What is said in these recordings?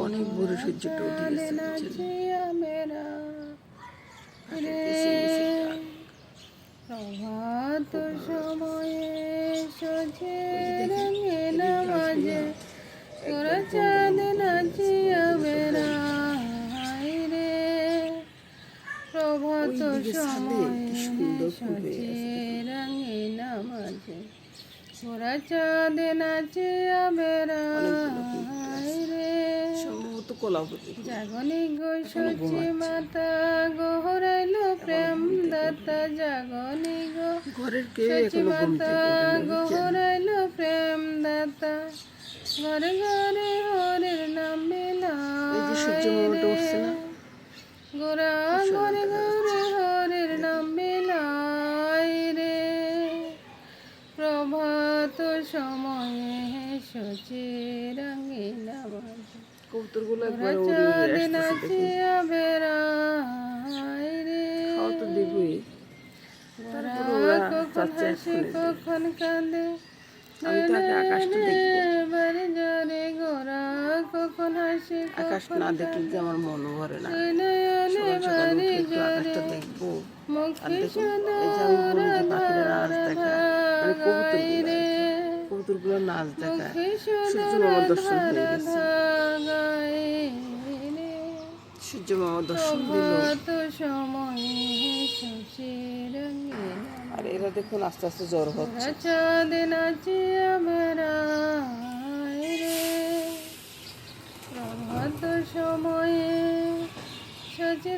অনেক বড় গেছে প্রভাত সময়ে সজে রঙে নামাজে তোরা চাঁদ নাচিয়া বেড়াই রে। প্রভাত ওইদিকে ছাদে কি সুন্দর সময়ে হয়ে সজে রঙে নামাজে তোরা চাঁদ নাচিয়া বেড়াই রে সম্ভবত কলাপতি জাগনি গো সচি মাতা গোহরাইল প্রেম দাতা জাগনি গো। ঘরের সচি মাতা গোহরাইল প্রেম দাতা। ঘরে ঘরে হরের নাম না? গোরা ঘরে ঘরে সময়ে সচি রঙে নামাজ কবুতরগুলো একবার উড়ে উড়ে চাঁদ আসতেছে দেখুন। নাচিয়া বেড়াই রে। খাওয়া তো দেবই। কখন হাসে। কখন কাঁদে। আমি তো আগে আকাশটা দেখব। গোরা কখন হাসে আকাশ না দেখলে যে আমার মন ভরে না। নয়নে সকাল সকাল বাড়ি উঠে একটু আকাশটা দেখব। আর দেখুন এই যে আমি বলি যে পাখিরা নাচ দেখা মানে কবুতরগুলো কবুতরগুলো নাচ সূর্য মামার দর্শন হয়ে গেছে। সূর্য মামার দর্শন দিল। আর এরা দেখুন আস্তে আস্তে জ্বর হচ্ছে। প্রভাত সময়ে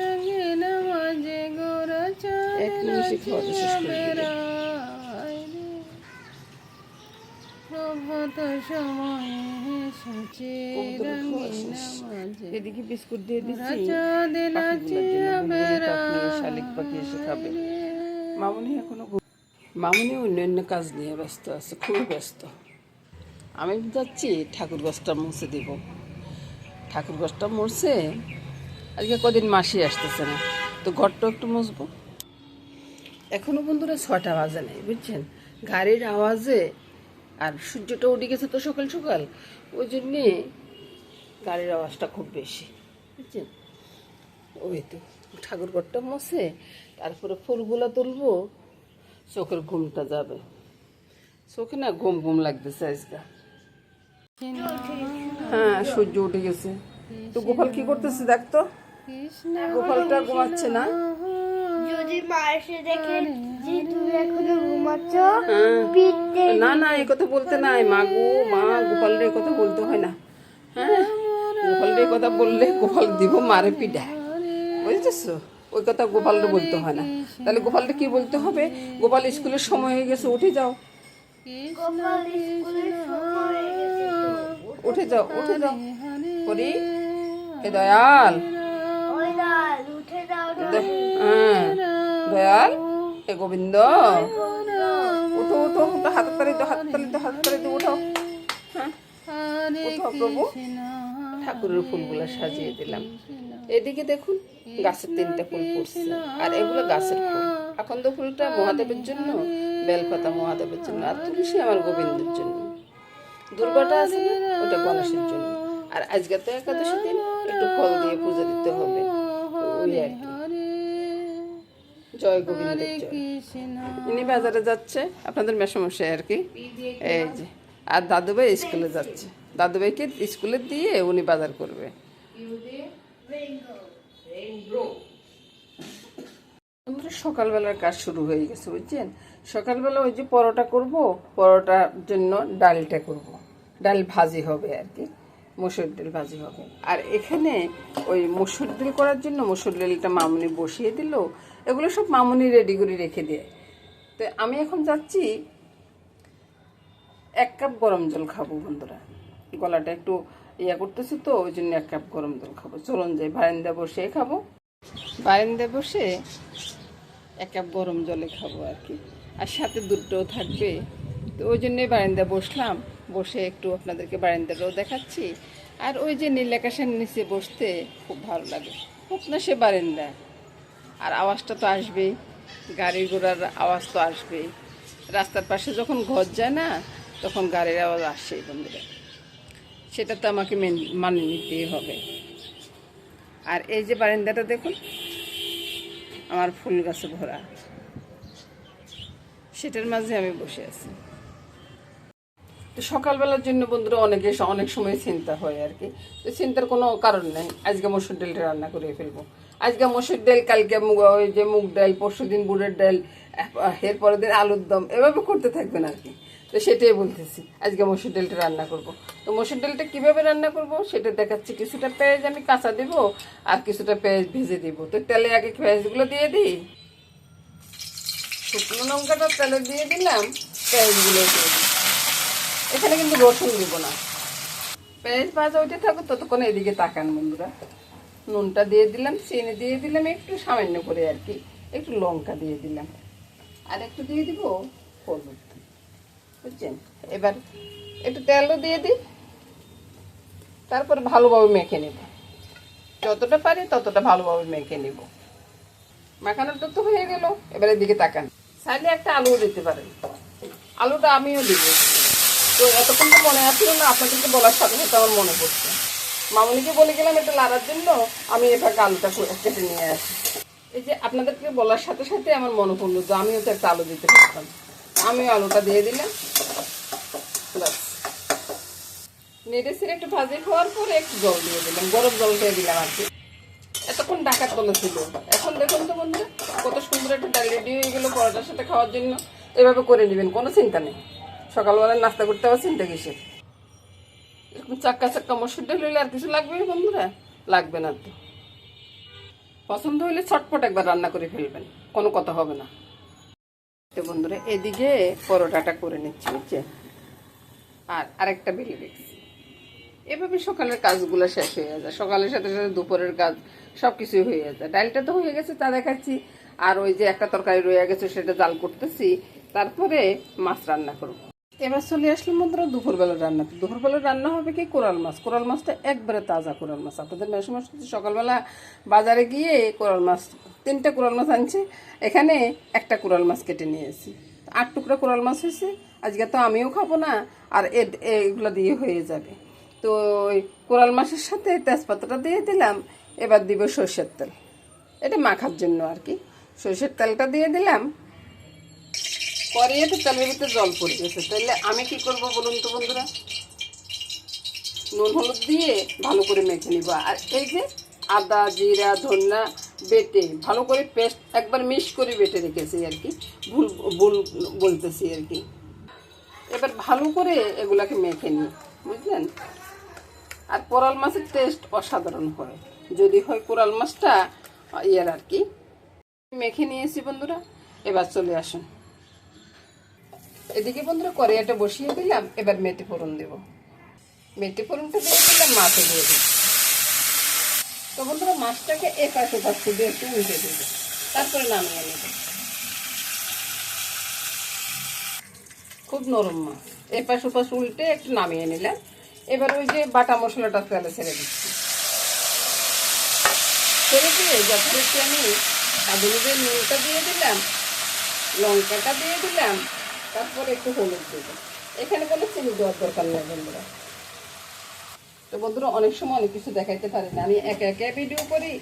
রঙে নামাজে গোরা চাঁদ এক নিমিষে খাওয়াটা শেষ নাচিয়া করে দিল। বেড়ায় রে প্রভাত সময়ে এদিকে বিস্কুট দিয়ে দিচ্ছি। শালিক পাখি এসে খাবে। মামুনি এখনও মামুনি অন্যান্য কাজ নিয়ে ব্যস্ত আছে খুবই ব্যস্ত। আমি যাচ্ছি ঠাকুর গাছটা মুছে দিব। ঠাকুর গাছটা মরছে আজকে কদিন মাসি আসতেছে না তো ঘরটা একটু মুছবো। এখনও বন্ধুরা ছটা বাজে নেই বুঝছেন? গাড়ির আওয়াজে আর সূর্যটা উঠে গেছে তো সকাল সকাল। ওই জন্যে গাড়ির আওয়াজটা খুব বেশি বুঝছেন? ওই তো ঠাকুর ঘরটা মশে তারপরে ফুলগুলো তুলবো চোখের ঘুমটা যাবে। চোখে না ঘুম ঘুম লাগতেছে আজকে। হ্যাঁ সূর্য উঠে গেছে। তো গোপাল কি করতেছে দেখ তো গোপালটা ঘুমাচ্ছে না। না না এই কথা বলতে নাই। মা গো মা গোপাল রে কথা বলতে হয় না। হ্যাঁ? গোপাল রে কথা বললে গোপাল দিব মারে পিডা বুঝতেছো ওই কথা গোপালরে বলতে হয় না। তাহলে গোপালটা কি বলতে হবে? গোপাল স্কুলের সময় হয়ে গেছে উঠে যাও। হয়ে। উঠে যাও উঠে যাও। হরি এ দয়াল। হ্যাঁ। দয়াল এ গোবিন্দ। উঠো উঠো উঠো হাত তালি তো হাত তালি তো হাত তালি তো উঠো। হ্যাঁ উঠো প্রভু। ঠাকুরের ফুলগুলো সাজিয়ে দিলাম। এদিকে দেখুন গাছের তিনটা ফুল ফুটছে। আর এগুলো গাছের ফুল। আকন্দ ফুলটা মহাদেবের জন্য বেলপাতা মহাদেবের জন্য আর তুলসী আমার গোবিন্দের জন্য। দুর্গাটা আছে না ওটা গণেশের জন্য। আর আজকে তো একাদশী দিন একটু ফল দিয়ে পুজো দিতে হবে। ওই আর কি। জয় কৃষ্ণ। ইনি বাজারে যাচ্ছে আপনাদের মেসমশাই আর কি। এই যে আর দাদুভাই স্কুলে যাচ্ছে। দাদুভাইকে স্কুলে দিয়ে উনি বাজার করবে। আমাদের সকালবেলার কাজ শুরু হয়ে গেছে বুঝছেন? সকালবেলা ওই যে পরোটা করব পরোটার জন্য ডালটা করব। ডাল ভাজি হবে আর কি মসুর ডাল ভাজি হবে। আর এখানে ওই মসুর ডাল করার জন্য মসুর ডালটা মামনি বসিয়ে দিল এগুলো সব মামুনি রেডি করে রেখে দিয়ে। তো আমি এখন যাচ্ছি, এক কাপ গরম জল খাব বন্ধুরা। গলাটা একটু ইয়া করতেছে তো, ওই জন্য এক কাপ গরম জল খাব। চলুন যাই বারান্দা বসে খাব। বারান্দায় বসে এক কাপ গরম জলে খাব আর কি। আর সাথে দুধটাও থাকবে। তো ওই জন্যই বারান্দায় বসলাম। বসে একটু আপনাদেরকে বারান্দাটাও দেখাচ্ছি। আর ওই যে নীল আকাশের নিচে বসতে খুব ভালো লাগে। না সে বারান্দা। আর আওয়াজটা তো আসবেই। গাড়ি ঘোড়ার আওয়াজ তো আসবেই। রাস্তার পাশে যখন ঘর যায় না, তখন গাড়ির আওয়াজ আসছেই বন্ধুরা। সেটা তো আমাকে মেন- মানে নিতেই হবে। আর এই যে বারান্দাটা দেখুন, আমার ফুল গাছে ভরা। সেটার মাঝে আমি বসে আছি। তো সকালবেলার জন্য বন্ধুরা অনেকে অনেক সময় চিন্তা হয় আর কি। তো চিন্তার কোনো কারণ নেই। আজকে মসুর ডালটা রান্না করে ফেলব। আজকে মসুর ডাল কালকে ওই যে মুগ ডাল পরশু দিন বুড়ের ডাল আহ, এর পরের দিন আলুর দম। এভাবে করতে থাকবেন আর কি। তো সেটাই বলতেছি আজকে মসুর ডালটা রান্না করব। তো মসুর ডালটা কীভাবে রান্না করব সেটা দেখাচ্ছি। কিছুটা পেঁয়াজ আমি কাঁচা দিব আর কিছুটা পেঁয়াজ ভেজে দিব। তো তেলে আগে পেঁয়াজগুলো দিয়ে দিই। শুকনো লঙ্কাটা তেলে দিয়ে দিলাম পেঁয়াজগুলো দিয়ে এখানে কিন্তু রসুন দিব না। পেঁয়াজ ভাজা উঠে থাকুক ততক্ষণ এদিকে তাকান বন্ধুরা। নুনটা দিয়ে দিলাম, চিনি দিয়ে দিলাম, একটু সামান্য করে আর কি। একটু লঙ্কা দিয়ে দিলাম। আর একটু দিয়ে দিব হলুদ। বুঝছেন? এবার একটু তেলও দিয়ে দিই, তারপর ভালোভাবে মেখে নেব। যতটা পারি ততটা ভালোভাবে মেখে নেব। মাখানোটা তো হয়ে গেল, এবার এদিকে তাকান। চাইলে একটা আলুও দিতে পারেন। আলুটা আমিও দিব। তো এতক্ষণ তো মনে আসলো না, আপনাদেরকে বলার সাথে সাথে আমার মনে পড়ছে। মামনিকে বলে গেলাম এটা লাড়ার জন্য, আমি এবার আলুটা কেটে নিয়ে আসি। এই যে আপনাদেরকে বলার সাথে সাথে আমার মনে পড়ল যে আমিও তো একটা আলু দিতে পারতাম। আমিও আলুটা দিয়ে দিলাম। ব্যাস। একটু ভাজি হওয়ার পরে একটু জল দিয়ে দিলাম, গরম জল দিয়ে দিলাম আর কি। এতক্ষণ ডাকার তলে ছিল। এখন দেখুন তো বন্ধুরা, কত সুন্দর একটা ডাল রেডি হয়ে গেলো পরোটার সাথে খাওয়ার জন্য। এভাবে করে নেবেন, কোনো চিন্তা নেই। সকালবেলা নাস্তা করতে আবার চিন্তা কিসের? এরকম চাক্কা চাক্কা মসুর ডাল হইলে আর কিছু লাগবে বন্ধুরা? লাগবে না তো। পছন্দ হইলে ছটপট একবার রান্না করে ফেলবেন, কোনো কথা হবে না। তো বন্ধুরা, এদিকে পরোটাটা করে নিচ্ছি বুঝছে আর আরেকটা বেলে রেখেছি এভাবে সকালের কাজগুলো শেষ হয়ে যায়। সকালের সাথে সাথে দুপুরের কাজ সব কিছুই হয়ে যায়। ডালটা তো হয়ে গেছে, তা দেখাচ্ছি। আর ওই যে একটা তরকারি রয়ে গেছে, সেটা জাল করতেছি। তারপরে মাছ রান্না করব। এবার চলে আসলাম বন্ধুরা দুপুরবেলা রান্না। দুপুরবেলা রান্না হবে কি কোরাল মাছ? কোরাল মাছটা একবারে তাজা কোরাল মাছ। আপনাদের মেশো মাছ সকালবেলা বাজারে গিয়ে কোরাল মাছ, তিনটা কোরাল মাছ আনছে। এখানে একটা কোরাল মাছ কেটে নিয়েছি আট টুকরা কোরাল মাছ হয়েছে। আজকে তো আমিও খাব না, আর এগুলো দিয়ে হয়ে যাবে। তো ওই কোরাল মাছের সাথে তেজপাতাটা দিয়ে দিলাম। এবার দিব সর্ষের তেল। এটা মাখার জন্য আর কি। সর্ষের তেলটা দিয়ে দিলাম। করিয়ে তো তেলের ভিতরে জল পড়ে গেছে তাহলে আমি কি করব বলুন তো বন্ধুরা? নুন হলুদ দিয়ে ভালো করে মেখে নিব। আর এই যে আদা, জিরা, ধন্যা বেটে ভালো করে পেস্ট একবার মিক্স করে বেটে রেখেছি আর কি। ভুল ভুল বলতেছি আর কি। এবার ভালো করে এগুলাকে মেখে নিই, বুঝলেন? আর কোরাল মাছের টেস্ট অসাধারণ হয়। যদি হয় কোরাল মাছটা, ইয়ার আর কি। মেখে নিয়েছি বন্ধুরা, এবার চলে আসুন। এদিকে বন্ধুরা কড়াইটা বসিয়ে দিলাম, এবার মেটে ফোড়ন দেব। মেটে ফোড়নটা দিয়ে দিলাম, মাছে দিয়ে দিই তো বন্ধুরা, মাছটাকে এপাশ ওপাশ দিয়ে একটু উল্টে দেবো, তারপরে নামিয়ে নেব। খুব নরম মাছ। এপাশ ওপাশ উল্টে একটু নামিয়ে নিলাম। এবার ওই যে বাটা মশলাটা তেলে ছেড়ে দিচ্ছি। ছেড়ে দিয়ে যথারীতি আমি কাদুলিদের নুনটা দিয়ে দিলাম, লঙ্কাটা দিয়ে দিলাম তারপরে একটু হলুদ দেবো এখানে কোনো চিনি দেওয়ার দরকার নেই বন্ধুরা। তো বন্ধুরা, অনেক সময় অনেক কিছু দেখাইতে পারি না। আমি একে একে ভিডিও করি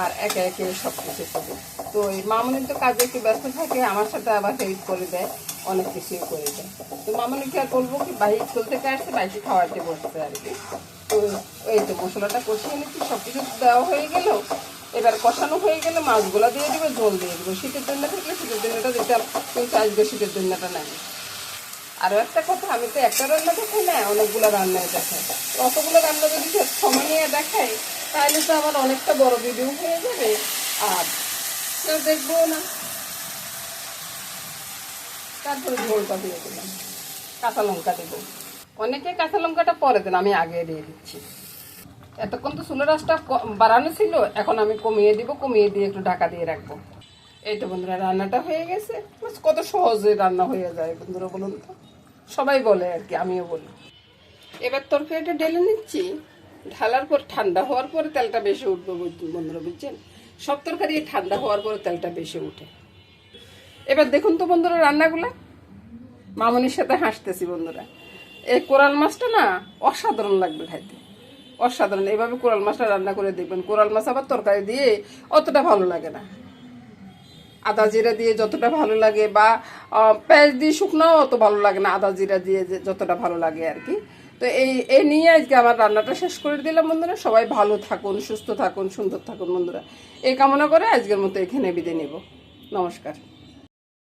আর একে একে সব কিছু করি। তো এই মামনির তো কাজে একটু ব্যস্ত থাকে, আমার সাথে আবার হেল্প করে দেয়, অনেক কিছুই করে দেয়। তো মামনিকে আর বলব কি বাহি স্কুল থেকে আসছে, বাইকে খাওয়াতে বসছে আর কি। তো এই তো মশলাটা কষিয়ে নিচ্ছি সব কিছু দেওয়া হয়ে গেল। এবার কষানো হয়ে গেলে মাছগুলো দিয়ে দিবে, ঝোল দিয়ে দেবো। শীতের জন্য থাকলে শীতের জন্যটা দিতাম কিন্তু আজকে শীতের জন্যটা নাই। আরও একটা কথা, আমি তো একটা রান্না দেখাই না, অনেকগুলো রান্নায় দেখাই। অতগুলো রান্না যদি সময় নিয়ে দেখাই, তাহলে তো আমার অনেকটা বড় ভিডিও হয়ে যাবে। আর কেউ দেখব না। তারপরে ঝোলটা দিয়ে দিলাম। কাঁচা লঙ্কা দেবো। অনেকে কাঁচা লঙ্কাটা পরে দেন, আমি আগে দিয়ে দিচ্ছি। এতক্ষণ তো চুলের রাসটা বাড়ানো ছিল, এখন আমি কমিয়ে দিব, কমিয়ে দিয়ে একটু ঢাকা দিয়ে রাখব। এই তো বন্ধুরা, রান্নাটা হয়ে গেছে। কত সহজে রান্না হয়ে যায় বন্ধুরা, বলুন তো। সবাই বলে আর কি, আমিও বলি। এবার তরকারিটা ঢেলে নিচ্ছি। ঢালার পর ঠান্ডা হওয়ার পরে তেলটা বেশি উঠবে বন্ধুরা, বুঝছেন? সব তরকারি ঠান্ডা হওয়ার পরে তেলটা বেশি উঠে। এবার দেখুন তো বন্ধুরা রান্নাগুলা। মামনির সাথে হাসতেছি বন্ধুরা। এই কোরাল মাছটা না অসাধারণ লাগবে খাইতে। অসাধারণ। এইভাবে কোরাল মাছটা রান্না করে দেখবেন। কোরাল মাছ আবার তরকারি দিয়ে অতটা ভালো লাগে না। আদা জিরা দিয়ে যতটা ভালো লাগে বা পেঁয়াজ দিয়ে শুকনাও অত ভালো লাগে না, আদা জিরা দিয়ে যতটা ভালো লাগে আর কি। তো এই এই নিয়ে আজকে আমার রান্নাটা শেষ করে দিলাম বন্ধুরা। সবাই ভালো থাকুন, সুস্থ থাকুন, সুন্দর থাকুন বন্ধুরা। এই কামনা করে আজকের মতো এখানে বিদায় নেব। নমস্কার।